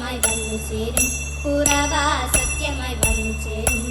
സത്യമായി വന്നു ചേരും. കുറവ സത്യമായി വന്നു ചേരും.